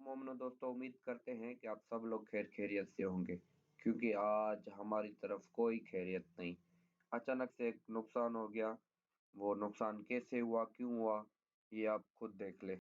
मोमनो दोस्तों, उम्मीद करते हैं कि आप सब लोग खैर खैरियत से होंगे, क्योंकि आज हमारी तरफ़ कोई खैरियत नहीं। अचानक से एक नुकसान हो गया। वो नुकसान कैसे हुआ, क्यों हुआ, ये आप खुद देख ले।